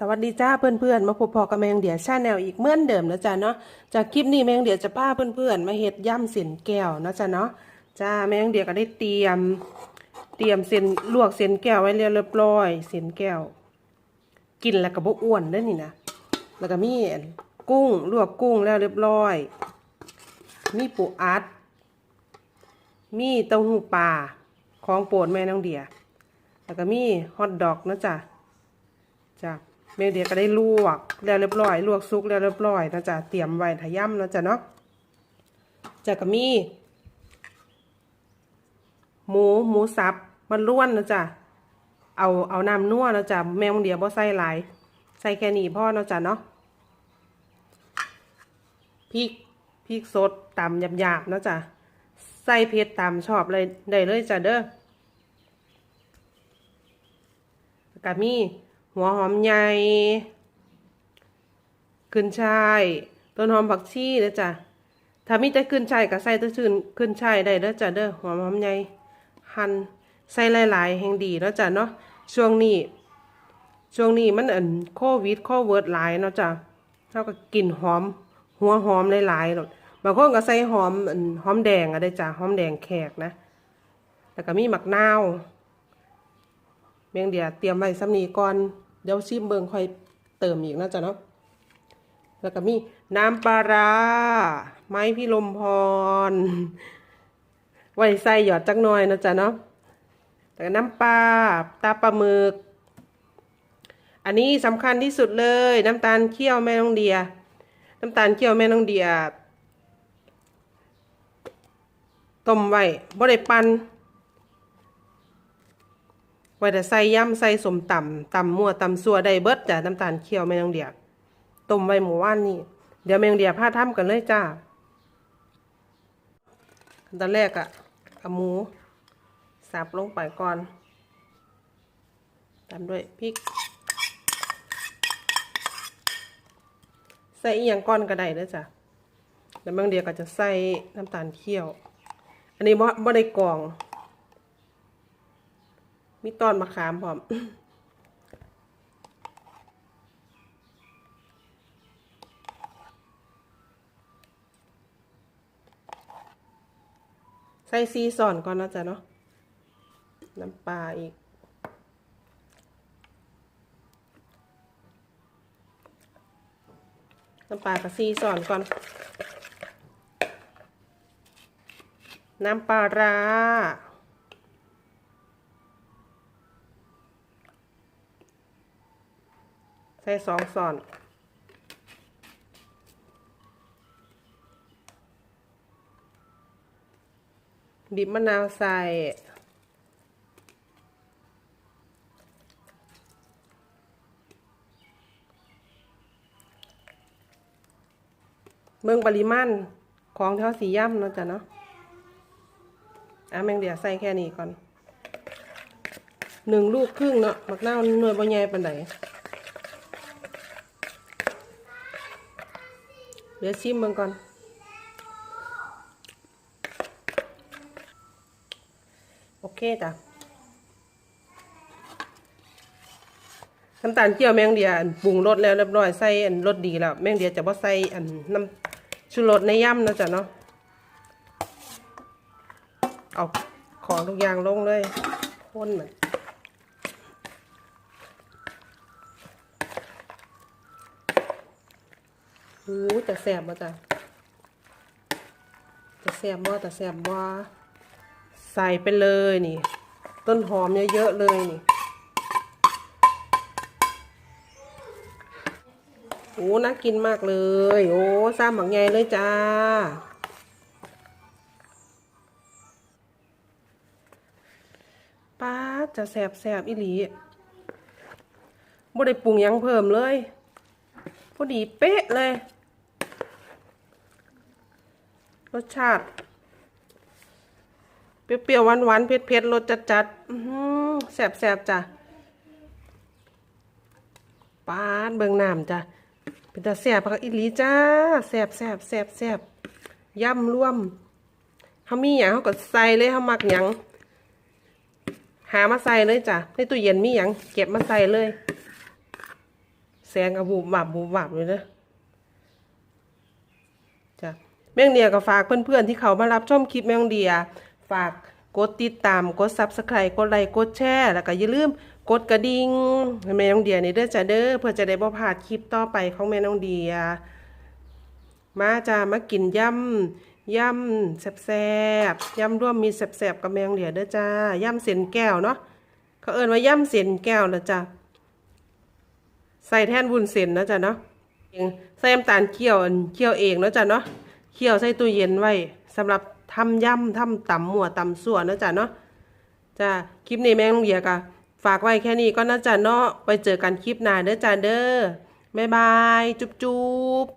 สวัสดีจ้าเพื่อนๆ มาพบพอกับแมงเดียชาแนลอีกเหมือนเดิมนะจ๊ะเนาะจากคลิปนี้แมงเดียจะพาเพื่อนๆ มาเฮ็ดย่ำเส้นแก้วนะจ๊ะเนาะจ้าแมงเดียก็ได้เตรียม เตรียมเส้นลวกเส้นแก้วไว้เรียบร้อยเส้นแก้ว กินแล้วก็บอ้วนเด้อนี่นะแล้วก็มีกุ้งลวกกุ้งแล้วเรียบร้อย มีปูอัด มีเต้าหู้ปลาของโปรดแม่น้องเดีย แล้วก็มีฮอทดอกนะจ๊ะจ้ะ แม่เดียก็ได้ลวกแล้วเรียบร้อย ลวกซุกแล้วเรียบร้อยนะจ๊ะเตรียมไว้ทาย่ำนะจ๊ะเนาะจะก็มี หมูหมูสับมันล้วนนะจ๊ะเอาเอาน้ำนัวนะจ๊ะแมงเดียบ่ใส่หลาย ใส่แค่นี้พ่อนะจ๊ะเนาะพริกพริกสดตำหยาบๆนะจ๊ะใส่เผ็ดตามชอบเลยได้เลยจ้ะเด้อก็มี หัวหอมใหญ่ขึ้นช่ายต้นหอมผักชีนะจ๊ะถ้ามีแต่ขึ้นช่ายก็ใส่ต้ชื่นขึ้นช่ายได้เด้อจ้ะเด้อหัวหอมใหญ่หั่นใส่หลายๆแห่งดีเนาะจ้ะเนาะช่วงนี้ ช่วงนี้มันอันโควิดโคเวิร์ดหลายเนาะจ้ะเท่ากับกลิ่นหอม หัวหอมหลายๆหรอกบางคนก็ใส่หอมอันหอมแดงอะได้จ้ะหอมแดงแขกนะแล้วก็มีหมักนาวเมียงเดียเตรียมไว้ซ้ำนีก่อน เดี๋ยวชิมเบิงค่อยเติมอีกนะจ๊ะเนาะแล้วก็มีน้ำปลาร้าไม้พี่ลมพร ไว้ใส่หยอดจักหน่อยนะจ๊ะเนาะแล้วก็น้ำปลาตาปลาหมึก อันนี้สำคัญที่สุดเลย น้ำตาลเคี่ยวแม่น้องเดีย น้ำตาลเคี่ยวแม่น้องเดียต้มไว้บ่ได้ปั่น ไว้แต่ใส่ย่ำใส่สมตำตำมั่วตำซัวได้เบิดจ้ะน้ำตาลเคี่ยวแมงเดียต้มไว้หมู่ว่านนี่เดี๋ยวแมงเดียพาทำกันเลยจ้าขั้นตอนแรกอะเอาหมูสับลงไปก่อนตามด้วยพริก ใส่อีหยังก้อนก็ได้เด้อจ้ะแล้วแมงเดียก็จะใส่น้ำตาลเคี่ยว อันนี้บ่บ่ได้กรอง มีตอนมะขามพร้อมใส่ซีสอนก่อนนะจ๊ะเนาะน้ำปลาอีก น้ำปลากับซีสอนก่อน น้ำปลาร้า ส่สองส่อนบีบมะนาวใส่เมืองปริมาณของเท่าสีย่ำเนาะจ้ะเนาะ อะแมงเดียวใส่แค่นี้ก่อน หนึ่งลูกครึ่งเนาะมักนาวหน่วยบะใหญ่ปันได เดี๋ยวชิมมันก่อน โอเคจ้ะน้ำตาลเจียวแมงเดียปรุงรสแล้วเรียบร้อยใส่อันรสดีแล้วแมงเดียจะบ่ใส่อันน้ำชูรสในย่ำนะจ๊ะเนาะเอาของทุกอย่างลงเลยข้นเหมือน หูแต่แสบมาจ้ะแต่แสบบ่แต่แสบบ่ใส่ไปเลยนี่ ต้นหอมเยอะๆเลยนี่โอ้น่ากินมากเลย โอ้ซ้ำหมักไงเลยจ้า ป้าจะแสบแสบอีหลีบ่ได้ปรุงยังเพิ่มเลย พอดีเป๊ะเลย รสชาติ เปรี้ยวๆหวานๆเผ็ดๆรสจัดๆแซบๆจ้ะปาดเบิ่งน้ำจ้ะเป็นตาแซ่บพักอีหลีจ้าแซบแซบแซบแซบย่ำร่วมเขามีอย่างเขาก็ใส่เลยเขามักหยังหามาใส่เลยจ้ะในตู้เย็นมีหยังเก็บมาใส่เลยงกับบูบวับบูบวับเลยเด้อจ้ะ แมงเดียก็ฝากเพื่อนๆที่เขามารับชมคลิปแมงเดีย ฝากกดติดตามกดซับสไครต์กดไลค์กดแชร์แล้วก็อย่าลืมกดกระดิ่งให้แม่น้องเดียนี่เด้อจ้ะเด้อเพื่อจะได้บ่พลาดคลิปต่อไปของแม่น้องเดีย มาจ้ามากินยำยำแซ่บๆยำร่วมมีแซ่บๆกับแมงเดียเด้อจ้ายำเส้นแก้วเนาะเขาเอิ้นว่ายำเส้นแก้วนะจ้ะใส่แท่นวุ้นเส้นนะจ้ะเนาะใส่น้ำตาลเคี่ยวเคี่ยวเองนะจ้ะเนาะ เคี่ยวใส่ตู้เย็นไว้สำหรับทำย่ำทำตำหมั่วตำส่วนนะจ๊ะเนาะจ้าคลิปนี้แม่งเดียกะฝากไว้แค่นี้ก็นะจ้ะเนาะไปเจอกันคลิปหน้าเด้อจ้าเด้อบ๊ายบาย จุ๊บๆ